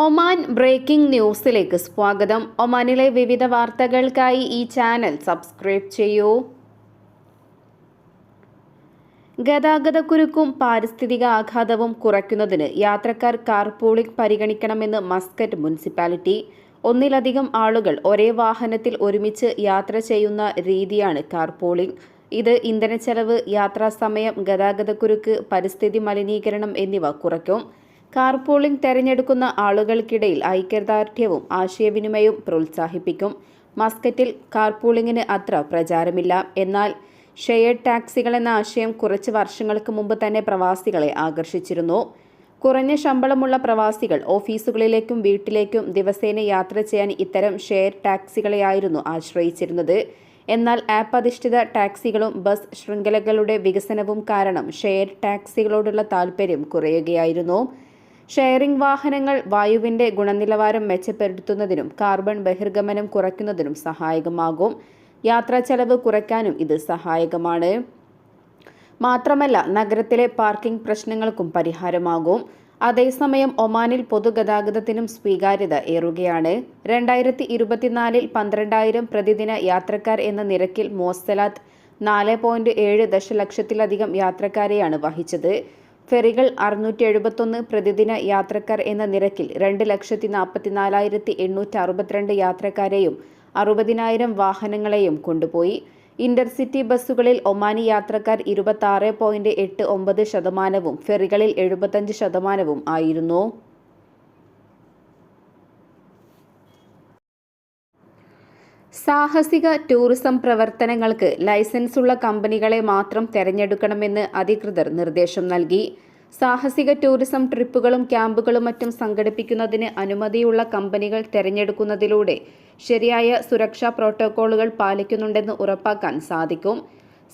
Oman breaking ന്യൂസിലേക്ക് സ്വാഗതം. ഒമാനിലെ വിവിധ വാർത്തകൾക്കായി ഈ ചാനൽ സബ്സ്ക്രൈബ് ചെയ്യൂ. ഗതാഗതക്കുരുക്കും പാരിസ്ഥിതിക ആഘാതവും കുറയ്ക്കുന്നതിന് യാത്രക്കാർ കാർപൂളിംഗ് പരിഗണിക്കണമെന്ന് മസ്കറ്റ് മുനിസിപ്പാലിറ്റി. ഒന്നിലധികം ആളുകൾ ഒരേ വാഹനത്തിൽ ഒരുമിച്ച് യാത്ര ചെയ്യുന്ന രീതിയാണ് കാർപൂളിംഗ്. ഇത് ഇന്ധനച്ചെലവ് യാത്രാസമയം ഗതാഗതക്കുരുക്ക് പരിസ്ഥിതി മലിനീകരണം എന്നിവ കുറയ്ക്കും. കാർപൂളിംഗ് തെരഞ്ഞെടുക്കുന്ന ആളുകൾക്കിടയിൽ ഐക്യദാർഢ്യവും ആശയവിനിമയവും പ്രോത്സാഹിപ്പിക്കും. മസ്കറ്റിൽ കാർപൂളിംഗിന് അത്ര പ്രചാരമില്ല. എന്നാൽ ഷെയർഡ് ടാക്സികൾ എന്ന ആശയം കുറച്ച് വർഷങ്ങൾക്ക് മുമ്പ് തന്നെ പ്രവാസികളെ ആകർഷിച്ചിരുന്നു. കുറഞ്ഞ ശമ്പളമുള്ള പ്രവാസികൾ ഓഫീസുകളിലേക്കും വീട്ടിലേക്കും ദിവസേന യാത്ര ചെയ്യാൻ ഇത്തരം ഷെയർ ടാക്സികളെയായിരുന്നു ആശ്രയിച്ചിരുന്നത്. എന്നാൽ ആപ്പ് അധിഷ്ഠിത ടാക്സികളും ബസ് ശൃംഖലകളുടെ വികസനവും കാരണം ഷെയർ ടാക്സികളോടുള്ള താൽപ്പര്യം കുറയുകയായിരുന്നു. ഷെയറിംഗ് വാഹനങ്ങൾ വായുവിന്റെ ഗുണനിലവാരം മെച്ചപ്പെടുത്തുന്നതിനും കാർബൺ ബഹിർഗമനം കുറയ്ക്കുന്നതിനും സഹായകമാകും. യാത്രാ ചെലവ് കുറയ്ക്കാനും ഇത് സഹായകമാണ്. മാത്രമല്ല നഗരത്തിലെ പാർക്കിംഗ് പ്രശ്നങ്ങൾക്കും പരിഹാരമാകും. അതേസമയം ഒമാനിൽ പൊതുഗതാഗതത്തിനും സ്വീകാര്യത ഏറുകയാണ്. രണ്ടായിരത്തി ഇരുപത്തിനാലിൽ പന്ത്രണ്ടായിരം പ്രതിദിന യാത്രക്കാർ എന്ന നിരക്കിൽ മോസ്തലാത്ത് നാല് പോയിന്റ് ഏഴ് ദശലക്ഷത്തിലധികം യാത്രക്കാരെയാണ് വഹിച്ചത്. ഫെറികൾ അറുന്നൂറ്റി എഴുപത്തൊന്ന് പ്രതിദിന യാത്രക്കാർ എന്ന നിരക്കിൽ രണ്ട് ലക്ഷത്തി നാൽപ്പത്തിനാലായിരത്തി എണ്ണൂറ്റി അറുപത്തിരണ്ട് യാത്രക്കാരെയും അറുപതിനായിരം വാഹനങ്ങളെയും കൊണ്ടുപോയി. ഇന്റർസിറ്റി ബസ്സുകളിൽ ഒമാനി യാത്രക്കാർ ഇരുപത്തി ആറ് പോയിന്റ് എട്ട് ഒമ്പത് ശതമാനവും ഫെറികളിൽ എഴുപത്തഞ്ച് ശതമാനവും ആയിരുന്നു. സാഹസിക ടൂറിസം പ്രവർത്തനങ്ങൾക്ക് ലൈസൻസുള്ള കമ്പനികളെ മാത്രം തെരഞ്ഞെടുക്കണമെന്ന് അധികൃതർ നിർദ്ദേശം നൽകി. സാഹസിക ടൂറിസം ട്രിപ്പുകളും ക്യാമ്പുകളും മറ്റും സംഘടിപ്പിക്കുന്നതിന് അനുമതിയുള്ള കമ്പനികൾ തെരഞ്ഞെടുക്കുന്നതിലൂടെ ശരിയായ സുരക്ഷാ പ്രോട്ടോക്കോളുകൾ പാലിക്കുന്നുണ്ടെന്ന് ഉറപ്പാക്കാൻ സാധിക്കും.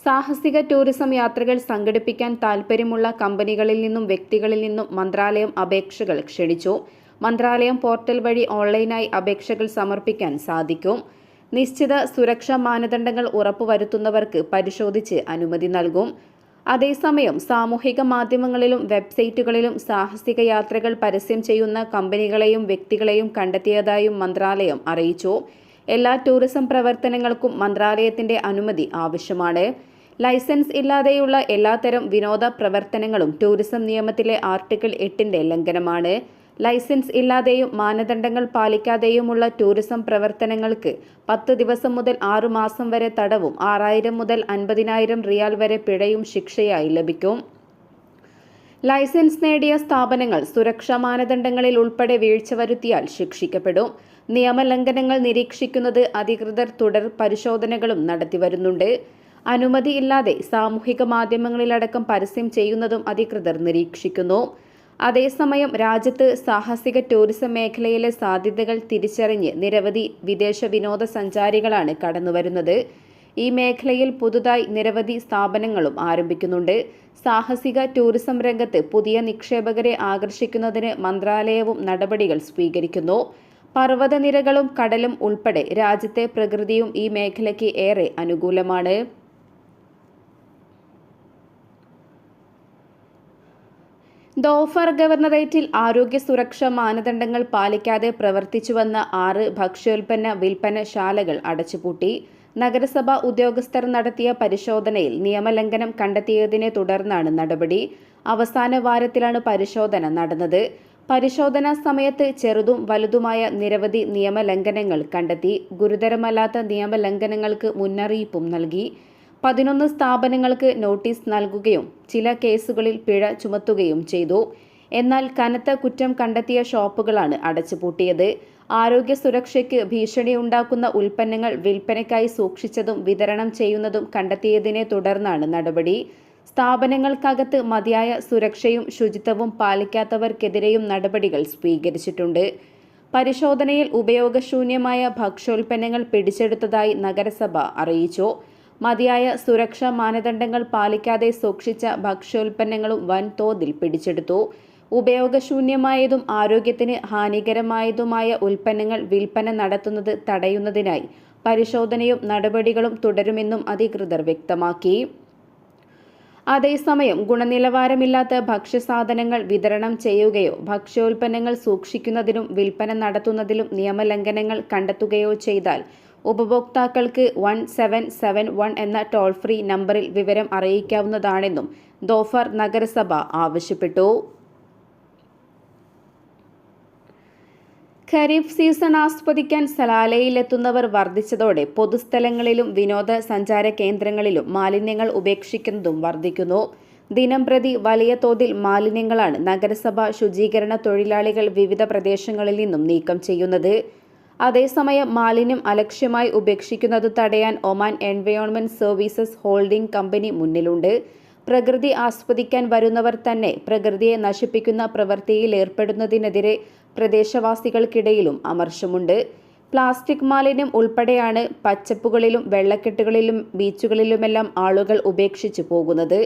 സാഹസിക ടൂറിസം യാത്രകൾ സംഘടിപ്പിക്കാൻ താൽപ്പര്യമുള്ള കമ്പനികളിൽ നിന്നും വ്യക്തികളിൽ നിന്നും മന്ത്രാലയം അപേക്ഷകൾ ക്ഷണിച്ചു. മന്ത്രാലയം പോർട്ടൽ വഴി ഓൺലൈനായി അപേക്ഷകൾ സമർപ്പിക്കാൻ സാധിക്കും. നിശ്ചിത സുരക്ഷാ മാനദണ്ഡങ്ങൾ ഉറപ്പുവരുത്തുന്നവർക്ക് പരിശോധിച്ച് അനുമതി നൽകും. അതേസമയം സാമൂഹിക മാധ്യമങ്ങളിലും വെബ്സൈറ്റുകളിലും സാഹസിക യാത്രകൾ പരസ്യം ചെയ്യുന്ന കമ്പനികളെയും വ്യക്തികളെയും കണ്ടെത്തിയതായും മന്ത്രാലയം അറിയിച്ചു. എല്ലാ ടൂറിസം പ്രവർത്തനങ്ങൾക്കും മന്ത്രാലയത്തിന്റെ അനുമതി ആവശ്യമാണ്. ലൈസൻസ് ഇല്ലാതെയുള്ള എല്ലാത്തരം വിനോദ പ്രവർത്തനങ്ങളും ടൂറിസം നിയമത്തിലെ ആർട്ടിക്കിൾ എട്ടിന്റെ ലംഘനമാണ്. ലൈസൻസ് ഇല്ലാതെയും മാനദണ്ഡങ്ങൾ പാലിക്കാതെയുമുള്ള ടൂറിസം പ്രവർത്തനങ്ങൾക്ക് പത്ത് ദിവസം മുതൽ ആറു മാസം വരെ തടവും ആറായിരം മുതൽ അൻപതിനായിരം റിയാൽ വരെ പിഴയും ശിക്ഷയായി ലഭിക്കും. ലൈസൻസ് നേടിയ സ്ഥാപനങ്ങൾ സുരക്ഷാ മാനദണ്ഡങ്ങളിൽ ഉൾപ്പെടെ വീഴ്ച വരുത്തിയാൽ ശിക്ഷിക്കപ്പെടും. നിയമലംഘനങ്ങൾ നിരീക്ഷിക്കുന്നത് അധികൃതർ തുടർ പരിശോധനകളും നടത്തിവരുന്നുണ്ട് അനുമതിയില്ലാതെ സാമൂഹിക മാധ്യമങ്ങളിലടക്കം പരസ്യം ചെയ്യുന്നതും അധികൃതർ നിരീക്ഷിക്കുന്നു. അതേസമയം രാജ്യത്ത് സാഹസിക ടൂറിസം മേഖലയിലെ സാധ്യതകൾ തിരിച്ചറിഞ്ഞ് നിരവധി വിദേശ വിനോദസഞ്ചാരികളാണ് കടന്നുവരുന്നത്. ഈ മേഖലയിൽ പുതുതായി നിരവധി സ്ഥാപനങ്ങളും ആരംഭിക്കുന്നുണ്ട്. സാഹസിക ടൂറിസം രംഗത്ത് പുതിയ നിക്ഷേപകരെ ആകർഷിക്കുന്നതിന് മന്ത്രാലയവും നടപടികൾ സ്വീകരിക്കുന്നു. പർവതനിരകളും കടലും ഉൾപ്പെടെ രാജ്യത്തെ പ്രകൃതിയും ഈ മേഖലയ്ക്ക് ഏറെ അനുകൂലമാണ്. ദോഫർ ഗവർണറേറ്റിൽ ആരോഗ്യ സുരക്ഷാ മാനദണ്ഡങ്ങൾ പാലിക്കാതെ പ്രവർത്തിച്ചുവന്ന ആറ് ഭക്ഷ്യോൽപ്പന്ന വിൽപ്പനശാലകൾ അടച്ചുപൂട്ടി. നഗരസഭ ഉദ്യോഗസ്ഥർ നടത്തിയ പരിശോധനയിൽ നിയമലംഘനം കണ്ടെത്തിയതിനെ തുടർന്നാണ് നടപടി. അവസാന വാരത്തിലാണ് പരിശോധന നടന്നത്. പരിശോധനാ സമയത്ത് ചെറുതും വലുതുമായ നിരവധി നിയമലംഘനങ്ങൾ കണ്ടെത്തി. ഗുരുതരമല്ലാത്ത നിയമലംഘനങ്ങൾക്ക് മുന്നറിയിപ്പും നൽകി. പതിനൊന്ന് സ്ഥാപനങ്ങൾക്ക് നോട്ടീസ് നൽകുകയും ചില കേസുകളിൽ പിഴ ചുമത്തുകയും ചെയ്തു. എന്നാൽ കനത്ത കുറ്റം കണ്ടെത്തിയ ഷോപ്പുകളാണ് അടച്ചുപൂട്ടിയത്. ആരോഗ്യ സുരക്ഷയ്ക്ക് ഭീഷണിയുണ്ടാക്കുന്ന ഉൽപ്പന്നങ്ങൾ വിൽപ്പനയ്ക്കായി സൂക്ഷിച്ചതും വിതരണം ചെയ്യുന്നതും കണ്ടെത്തിയതിനെ തുടർന്നാണ് നടപടി. സ്ഥാപനങ്ങൾക്കകത്ത് മതിയായ സുരക്ഷയും ശുചിത്വവും പാലിക്കാത്തവർക്കെതിരെയും നടപടികൾ സ്വീകരിച്ചിട്ടുണ്ട്. പരിശോധനയിൽ ഉപയോഗശൂന്യമായ ഭക്ഷ്യോൽപ്പന്നങ്ങൾ പിടിച്ചെടുത്തതായി നഗരസഭ അറിയിച്ചു. മതിയായ സുരക്ഷാ മാനദണ്ഡങ്ങൾ പാലിക്കാതെ സൂക്ഷിച്ച ഭക്ഷ്യോൽപ്പന്നങ്ങളും വൻതോതിൽ പിടിച്ചെടുത്തു. ഉപയോഗശൂന്യമായതും ആരോഗ്യത്തിന് ഹാനികരമായതുമായ ഉൽപ്പന്നങ്ങൾ വിൽപ്പന നടത്തുന്നത് തടയുന്നതിനായി പരിശോധനയും നടപടികളും തുടരുമെന്നും അധികൃതർ വ്യക്തമാക്കി. അതേസമയം ഗുണനിലവാരമില്ലാത്ത ഭക്ഷ്യസാധനങ്ങൾ വിതരണം ചെയ്യുകയോ ഭക്ഷ്യോൽപ്പന്നങ്ങൾ സൂക്ഷിക്കുന്നതിനും വിൽപ്പന നടത്തുന്നതിലും നിയമലംഘനങ്ങൾ കണ്ടെത്തുകയോ ചെയ്താൽ ഉപഭോക്താക്കൾക്ക് വൺ സെവൻ സെവൻ വൺ എന്ന ടോൾ ഫ്രീ നമ്പറിൽ വിവരം അറിയിക്കാവുന്നതാണെന്നും ദോഫർ നഗരസഭ ആവശ്യപ്പെട്ടു. ഖരീഫ് സീസൺ ആസ്വദിക്കാൻ സലാലയിലെത്തുന്നവർ വർദ്ധിച്ചതോടെ പൊതുസ്ഥലങ്ങളിലും വിനോദസഞ്ചാര കേന്ദ്രങ്ങളിലും മാലിന്യങ്ങൾ ഉപേക്ഷിക്കുന്നതും വർദ്ധിക്കുന്നു. ദിനം പ്രതി വലിയ തോതിൽ മാലിന്യങ്ങളാണ് നഗരസഭ ശുചീകരണ തൊഴിലാളികൾ വിവിധ പ്രദേശങ്ങളിൽ നിന്നും നീക്കം ചെയ്യുന്നത്. അതേസമയം മാലിന്യം അലക്ഷ്യമായി ഉപേക്ഷിക്കുന്നത് തടയാൻ Oman environment services holding company മുന്നിലുണ്ട്. പ്രകൃതി ആസ്വദിക്കാൻ വരുന്നവർ തന്നെ പ്രകൃതിയെ നശിപ്പിക്കുന്ന പ്രവൃത്തിയിൽ ഏർപ്പെടുന്നതിനെതിരെ പ്രദേശവാസികൾക്കിടയിലും അമർഷമുണ്ട്. പ്ലാസ്റ്റിക് മാലിന്യം ഉൾപ്പെടെയാണ് പച്ചപ്പുകളിലും വെള്ളക്കെട്ടുകളിലും ബീച്ചുകളിലുമെല്ലാം ആളുകൾ ഉപേക്ഷിച്ചു പോകുന്നത്.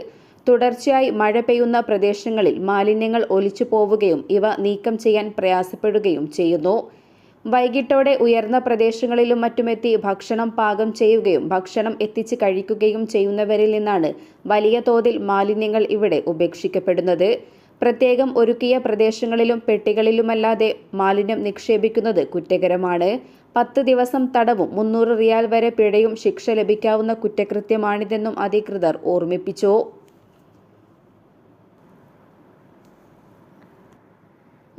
തുടർച്ചയായി മഴ പെയ്യുന്ന പ്രദേശങ്ങളിൽ മാലിന്യങ്ങൾ ഒലിച്ചു പോവുകയും ഇവ നീക്കം ചെയ്യാൻ പ്രയാസപ്പെടുകയും ചെയ്യുന്നു. വൈകിട്ടോടെ ഉയർന്ന പ്രദേശങ്ങളിലും മറ്റുമെത്തി ഭക്ഷണം പാകം ചെയ്യുകയും ഭക്ഷണം എത്തിച്ച് കഴിക്കുകയും ചെയ്യുന്നവരിൽ നിന്നാണ് വലിയ തോതിൽ മാലിന്യങ്ങൾ ഇവിടെ ഉപേക്ഷിക്കപ്പെടുന്നത്. പ്രത്യേകം ഒരുക്കിയ പ്രദേശങ്ങളിലും പെട്ടികളിലുമല്ലാതെ മാലിന്യം നിക്ഷേപിക്കുന്നത് കുറ്റകരമാണ്. പത്ത് ദിവസം തടവും മുന്നൂറ് റിയാൽ വരെ പിഴയും ശിക്ഷ ലഭിക്കാവുന്ന കുറ്റകൃത്യമാണിതെന്നും അധികൃതർ ഓർമ്മിപ്പിച്ചു.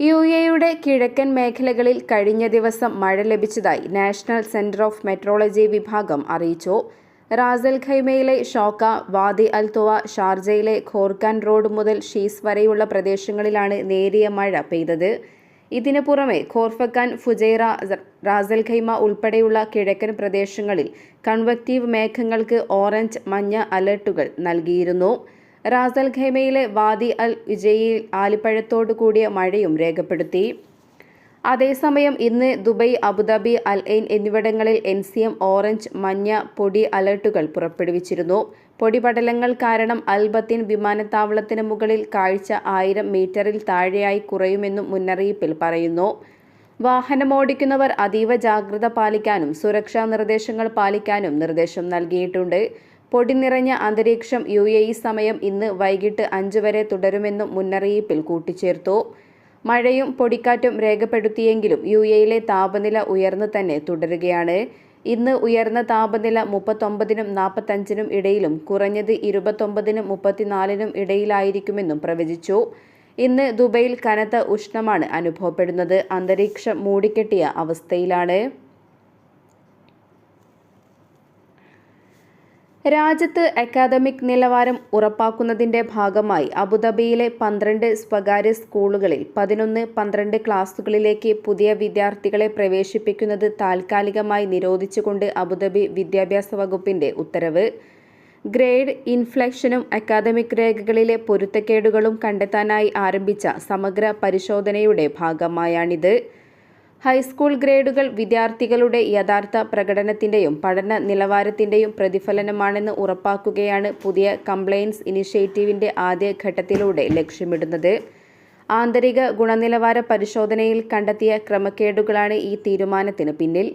യു എയുടെ കിഴക്കൻ മേഖലകളിൽ കഴിഞ്ഞ ദിവസം മഴ ലഭിച്ചതായി നാഷണൽ സെന്റർ ഓഫ് മെട്രോളജി വിഭാഗം അറിയിച്ചു. റാസൽ ഖൈമയിലെ ഷോക്ക വാദി അൽ തുവ ഷാർജയിലെ ഖോർഖാൻ റോഡ് മുതൽ ഷീസ് വരെയുള്ള പ്രദേശങ്ങളിലാണ് നേരിയ മഴ പെയ്തത്. ഇതിനു പുറമെ ഖോർഫക്കാൻ ഫുജൈറ റാസൽ ഖൈമ ഉൾപ്പെടെയുള്ള കിഴക്കൻ പ്രദേശങ്ങളിൽ കൺവെക്റ്റീവ് മേഘങ്ങൾക്ക് ഓറഞ്ച് മഞ്ഞ അലർട്ടുകൾ നൽകിയിരുന്നു. റാസൽ ഖൈമയിലെ വാദി അൽ വിജയിൽ ആലിപ്പഴത്തോടു കൂടിയ മഴയും രേഖപ്പെടുത്തി. അതേസമയം ഇന്ന് ദുബൈ അബുദാബി അൽ ഐൻ എന്നിവിടങ്ങളിൽ എൻ സി എം ഓറഞ്ച് മഞ്ഞ പൊടി അലർട്ടുകൾ പുറപ്പെടുവിച്ചിരുന്നു. പൊടിപടലങ്ങൾ കാരണം അൽബത്തിൻ വിമാനത്താവളത്തിന് മുകളിൽ കാഴ്ച ആയിരം മീറ്ററിൽ താഴെയായി കുറയുമെന്നും മുന്നറിയിപ്പിൽ പറയുന്നു. വാഹനമോടിക്കുന്നവർ അതീവ ജാഗ്രത പാലിക്കാനും സുരക്ഷാ നിർദ്ദേശങ്ങൾ പാലിക്കാനും നിർദ്ദേശം നൽകിയിട്ടുണ്ട്. പൊടി നിറഞ്ഞ അന്തരീക്ഷം യു എ ഇ സമയം ഇന്ന് വൈകിട്ട് അഞ്ച് വരെ തുടരുമെന്നും മുന്നറിയിപ്പിൽ കൂട്ടിച്ചേർത്തു. മഴയും പൊടിക്കാറ്റും രേഖപ്പെടുത്തിയെങ്കിലും യു എയിലെ താപനില ഉയർന്നു തന്നെ തുടരുകയാണ്. ഇന്ന് ഉയർന്ന താപനില മുപ്പത്തൊമ്പതിനും നാൽപ്പത്തഞ്ചിനും ഇടയിലും കുറഞ്ഞത് ഇരുപത്തൊമ്പതിനും മുപ്പത്തിനാലിനും ഇടയിലായിരിക്കുമെന്നും പ്രവചിച്ചു. ഇന്ന് ദുബൈയിൽ കനത്ത ഉഷ്ണമാണ് അനുഭവപ്പെടുന്നത്. അന്തരീക്ഷം മൂടിക്കെട്ടിയ അവസ്ഥയിലാണ്. രാജ്യത്ത് അക്കാദമിക് നിലവാരം ഉറപ്പാക്കുന്നതിന്റെ ഭാഗമായി അബുദാബിയിലെ പന്ത്രണ്ട് സ്വകാര്യ സ്കൂളുകളിൽ പതിനൊന്ന് പന്ത്രണ്ട് ക്ലാസുകളിലേക്ക് പുതിയ വിദ്യാർത്ഥികളെ പ്രവേശിപ്പിക്കുന്നത് താൽക്കാലികമായി നിരോധിച്ചുകൊണ്ട് അബുദാബി വിദ്യാഭ്യാസ വകുപ്പിന്റെ ഉത്തരവ്. ഗ്രേഡ് ഇൻഫ്ലക്ഷനും അക്കാദമിക് രേഖകളിലെ പൊരുത്തക്കേടുകളും കണ്ടെത്താനായി ആരംഭിച്ച സമഗ്ര പരിശോധനയുടെ ഭാഗമായാണിത്. ഹൈസ്കൂൾ ഗ്രേഡുകൾ വിദ്യാർത്ഥികളുടെ യഥാർത്ഥ പ്രകടനത്തിന്റെയും പഠന നിലവാരത്തിന്റെയും പ്രതിഫലനമാണെന്ന് ഉറപ്പാക്കുകയാണ് പുതിയ കംപ്ലയൻസ് ഇനിഷ്യേറ്റീവിന്റെ ആദ്യ ഘട്ടത്തിലൂടെ ലക്ഷ്യമിടുന്നത്. ആന്തരിക ഗുണനിലവാര പരിശോധനയിൽ കണ്ടെത്തിയ ക്രമക്കേടുകളാണ് ഈ തീരുമാനത്തിന് പിന്നിൽ.